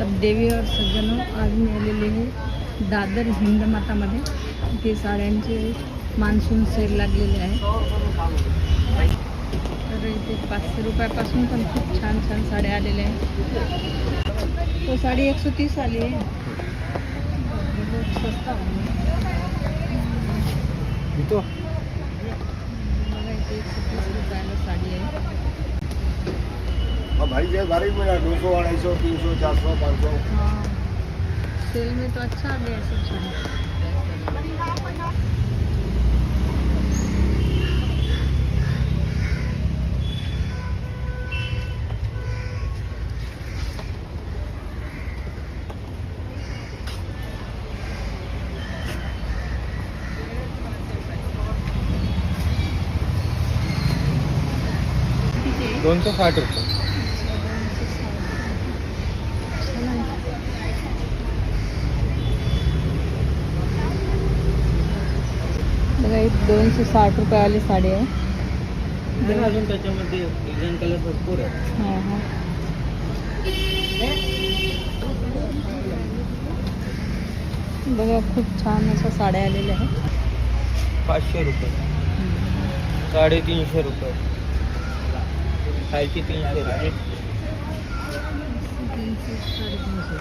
तर देवी और सज्जनों आज मी आलेले आहे दादर हिंदमातामध्ये ते इथे साड्यांचे मान्सून सेल लागलेले आहे. तर इथे पाचशे रुपयापासून पण खूप छान छान साड्या आलेल्या आहेत. तो साडी एकशे तीस आली आहे. बहुत स्वस्त भाई ये गाड़ी में दो सौ अढ़ाई सौ तीन सौ चार सौ पाँच सौ। हाँ। सेल में तो अच्छा आ गया सब साड़ी कितीची आहे? दोनशे साठ रुपये रुपयावाली साडी आहे अजून त्याच्यामध्ये डिझाईन कलर भरपूर आहे हाँ। हाँ बघा खूप छान अशा साड्या आलेल्या आहेत पाचशे रुपये साडेतीनशे रुपये खायची तीनशे रुपये तीनशे साडेतीनशे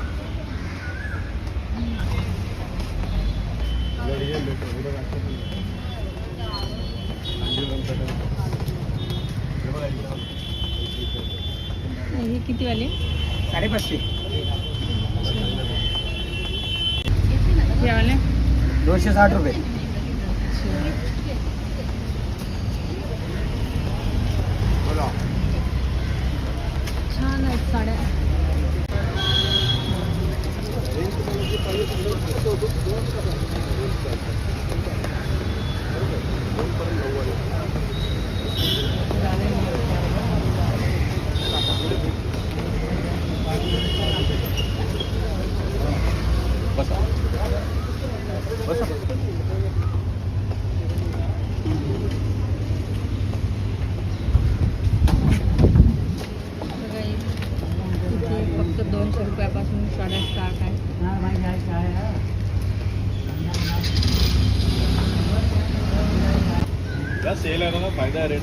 हे किती वाले साडेपाचशे. हे वाले दोनशे साठ रुपये. छान आहेत साड्या. रेट आहे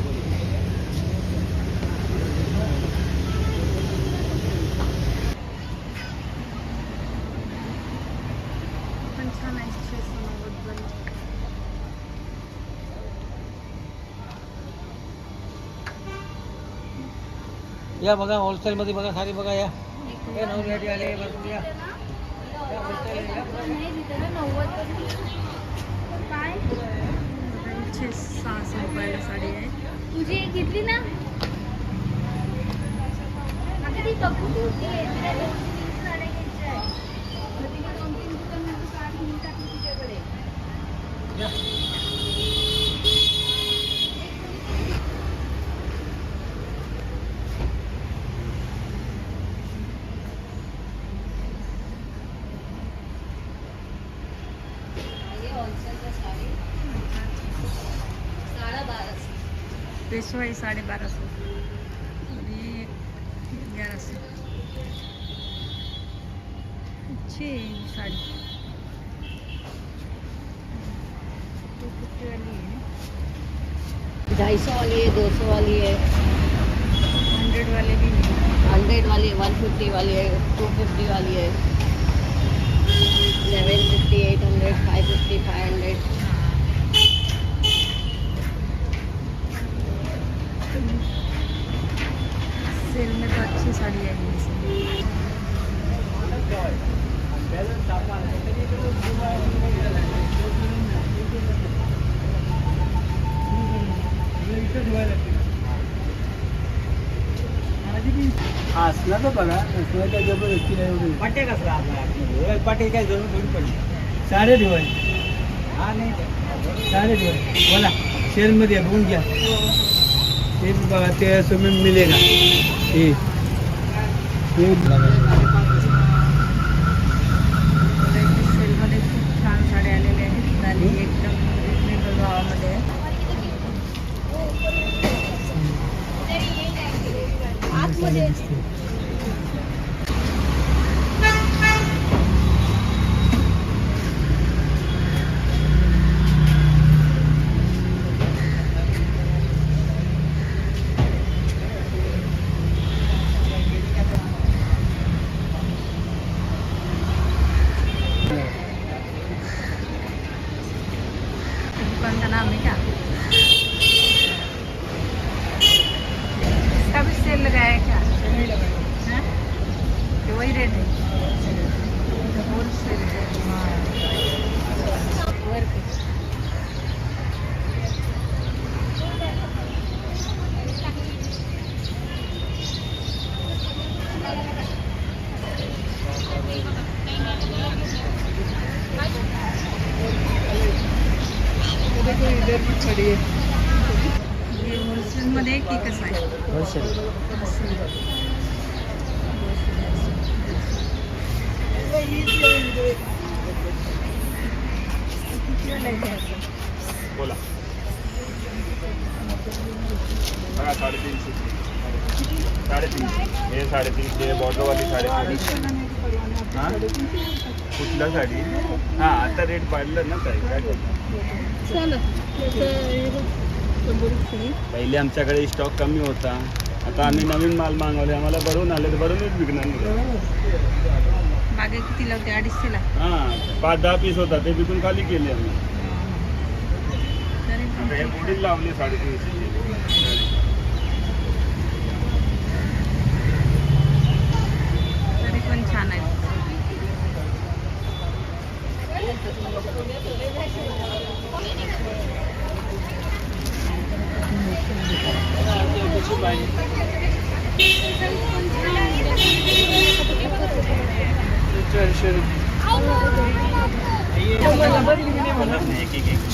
छेस नव्वद या बघा होलसेल मध्ये बघा खाली बघा या. हे नवऱ्याची आले बघ या या, wholesale आहे, या. छे सहाशे रुपयाला साडी तुझी घेतली ना। आता ती बघून होती तिला दोन तीन साड्या घ्यायच्या आहे मग तिने दोन तीन दुकानात साडी घेऊन टाकली तिच्याकडे या. साडा। पेशवाई साडेबाराशे आणि एक ग्याराशे अच्छी है ये साड़ी तो कितने वाली है। ढाई सौ वाली है दो सौ वाली है। हंड्रेड वाले भी हंड्रेड वाली वन फिफ्टी वाली है टू फिफ्टी वाली है। Seven fifty eight hundred five fifty five hundred. Sale में तो अच्छी साड़ी आई है असला तर बघा काय ज़बरदस्ती नाही एवढी पट्टे कसला आपला पट्टे काय ज़रूर थोडी पडली साडे ठेवाय हा नाही। साडे ठेवाय बोला शेअरमध्ये बघून घ्या ते बघा ते असं में मिलेगा। हे हे सेलमध्ये खूप छान साड्या आलेल्या आहेत आणि एकदम रिजनेबल भावामध्ये आहे आतमध्ये रेट है होलसेल वर्क ये होलसेल मध्ये की कसं आहे? बोला. बघा साडेतीनशे. साडेतीनशे. हे साडेतीनशे बॉर्डरवाली साडेतीनशे. हां? कुठल्या साडी? हां आता रेट वाढलं ना काय? पहिले आमच्याकडे स्टॉक कमी होता. आता आम्ही नवीन माल मागवले आम्हाला भरून आले तर भरूनच विकणार मागे किती लावते? अडीचशेला हां पाच दहा पीस होता ते विकून खाली केले आम्ही. आता हे लावले साडेतीनशे तरी पण छान आहे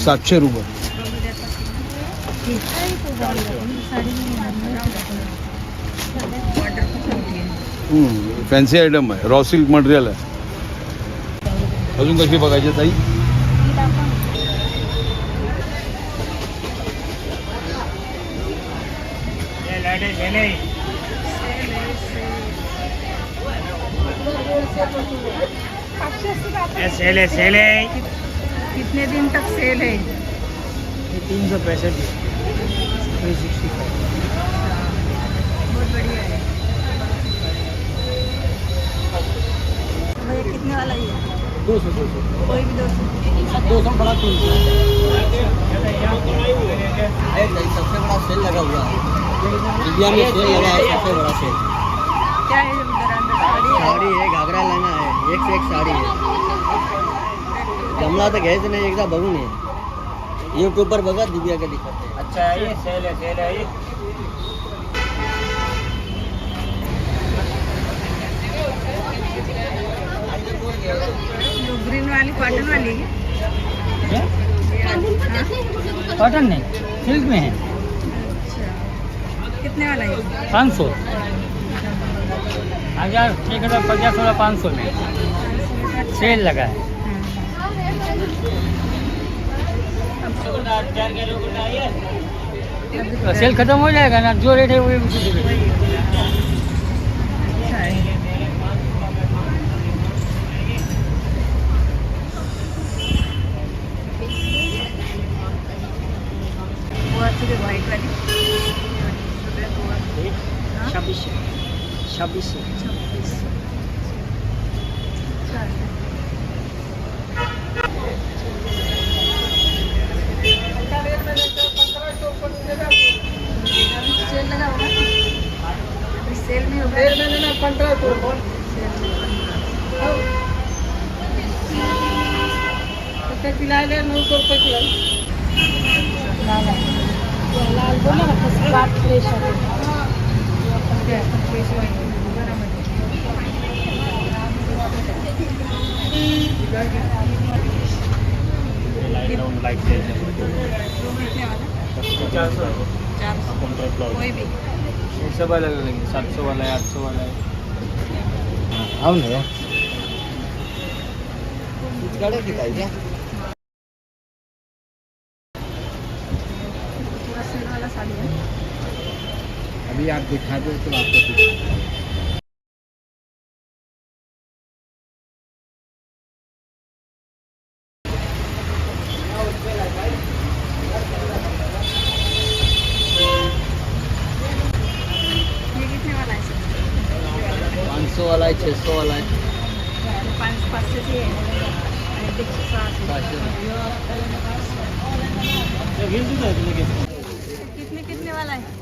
सातशे रुपये. फॅन्सी आयटम आहे. रॉ सिल्क मटेरियल आहे. अजून कशी बघायची ताई? Sale sale. कितने दिन तक सेल है? तीन सौ पैंसठ थ्री सिक्सटी बहुत बढ़िया है। कितने वाला ये? दो सौ दो सौ। कोई भी दो सौ। दो सौ बड़ा तीन सौ। सबसे बड़ा सेल लगा हुआ है। इंडिया में सेल लगा है सबसे बड़ा सेल। क्या है साड़ी है साड़ी है घाघरा लहंगा है। एक से एक साड़ी है। जमला तर घ्यायचं नाही एकदा बघून ये यूट्यूबवर बघा दिव्या कधी करते अच्छा ये सेल है सेल है जो ग्रीन वाली कॉटन वाली हाँ? कॉटन नहीं सिल्क में है। अच्छा। कितने वाला है? पाँच सौ। हज़ार एक हज़ार पचास वाला पाँच सौ में। सेल लगा है। हाँ। सेल खत्म हो जाएगा ना जो रेट है वही व्हाइट वाली? छब्बीस छब्बीस छब्बीस चालेल. अभी सेल लगा होगा अभी सेल में होगा सेल में ना पंद्रह सेल में पंद्रह कितने पिलाए नौ सौ। रुपये किलो लाल लाल बोला ना फ्रेश सब अलग अलग है सात सौ वाला है आठ सौ वाला है। आओ ना यार अभी आप दिखा दो तो आपको सौ वाला है सौ वाला है। कितने कितने वाला है?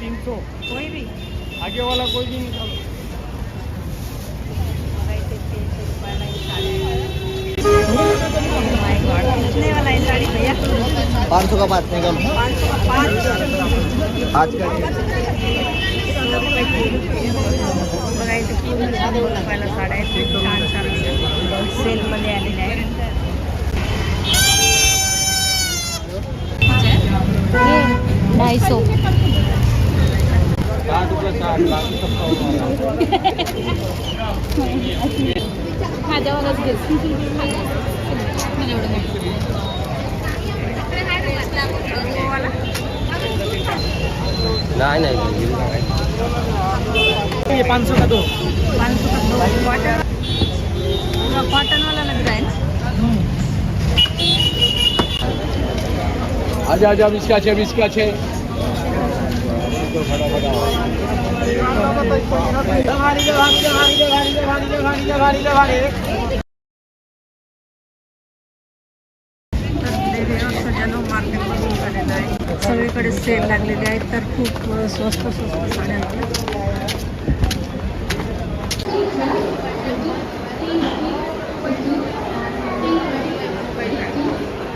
तीन सौ। कोई भी। आगे वाला कोई भी निकालो। माय गॉड कितने वाला है साड़ी भैया पाँच सौ का पाँच पाँच आज का बघा इथे पूर्ण शंभर रुपयाला साड्या आहेत छान छान सेलमध्ये आलेल्या आहेत ढाई सौ। पाँच रुपये साठ पाँच सौ खाजा वालाच घेस नहीं नहीं ये पाँच सौ का दो पाँच सौ का दो कॉटन पूरा कॉटन वाला लग रहा है ना आजा आजा इसका छे इसका छे। तर देवी सजानो मार्केट सगळीकडे सेल लागलेले आहेत तर खूप स्वस्त स्वस्त साड्या